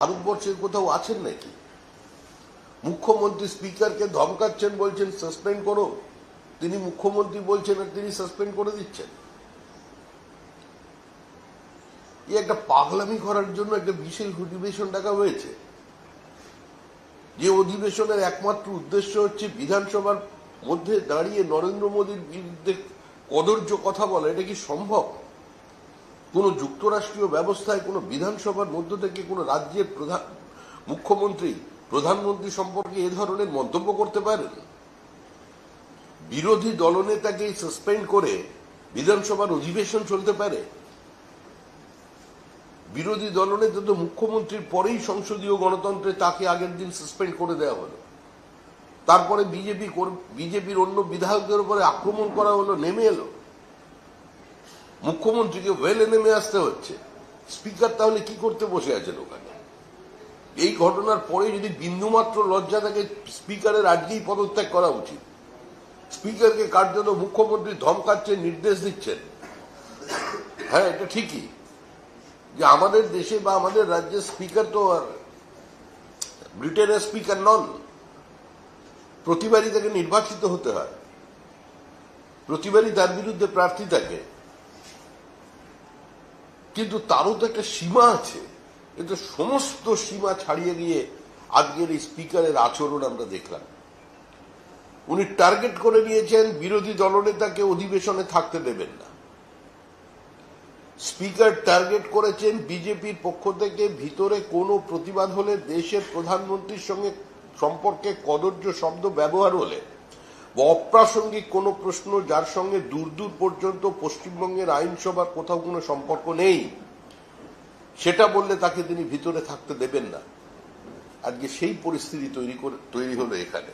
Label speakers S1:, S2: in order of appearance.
S1: ভারতবর্ষের কোথাও আছেন নাকি? মুখ্যমন্ত্রী স্পিকারকে ধমকাচ্ছেন, বলছেন, সাসপেন্ড করো। তিনি মুখ্যমন্ত্রী বলছেন আর তিনি সাসপেন্ড করে দিচ্ছেন। এই একটা পাগলামি করার জন্য একটা বিশেষ অধিবেশন ডাকা হয়েছে। যে অধিবেশনের একমাত্র উদ্দেশ্য হচ্ছে বিধানসভার মধ্যে দাঁড়িয়ে নরেন্দ্র মোদীর বিরুদ্ধে কদর্য কথা বলা। এটা কি সম্ভব? কোন যুক্তরাষ্ট্রীয় ব্যবস্থায়, কোন বিধানসভার মধ্য থেকে কোন রাজ্যের প্রধান, মুখ্যমন্ত্রী, প্রধানমন্ত্রী সম্পর্কে এ ধরনের মন্তব্য করতে পারেন? বিরোধী দলনেতাকে সাসপেন্ড করে বিধানসভার অধিবেশন চলতে পারে? বিরোধী দলনেতা তো মুখ্যমন্ত্রীর পরেই সংসদীয় গণতন্ত্রে তাকে আগের দিন সাসপেন্ড করে দেওয়া হলো। তারপরে বিজেপি বিজেপির অন্য বিধায়কদের উপরে আক্রমণ করা হলো, নেমে এলো। মুখ্যমন্ত্রীকে ওয়েলে নেমে আসতে হচ্ছে। স্পিকার তাহলে কি করতে বসে আছেন ওখানে? এই ঘটনার পরে যদি বিন্দুমাত্র লজ্জা থাকে স্পিকারের আজকেই পদত্যাগ করা উচিত। স্পিকারকে কার্যত মুখ্যমন্ত্রী ধমকাচ্ছেন, নির্দেশ দিচ্ছেন। হ্যাঁ এটা ঠিকই। যে আমাদের দেশে বা আমাদের রাজ্যের স্পিকার তো আর ব্রিটেনের স্পিকার নন। প্রতিবারই তাকে নির্বাচিত হতে হয়। প্রতিবারই তার বিরুদ্ধে প্রার্থী থাকে। কিন্তু তারও তো একটা সীমা আছে। কিন্তু সমস্ত সীমা ছাড়িয়ে গিয়ে আজকের এই স্পিকারের আচরণ আমরা দেখলাম। উনি টার্গেট করে নিয়েছেন বিরোধী দলনেতাকে অধিবেশনে থাকতে দেবেন না। স্পিকার টার্গেট করেছেন বিজেপির পক্ষ থেকে ভিতরে কোনো প্রতিবাদ হলে দেশের প্রধানমন্ত্রীর সঙ্গে সম্পর্কে কদর্য শব্দ ব্যবহার হলে অপ্রাসঙ্গিক কোনো প্রশ্ন যার সঙ্গে দূর দূর পর্যন্ত পশ্চিমবঙ্গের আইনসভার কোথাও কোনো সম্পর্ক নেই, সেটা বললে তাকে তিনি ভিতরে থাকতে দেবেন না। আজকে সেই পরিস্থিতি তৈরি তৈরি হলো এখানে।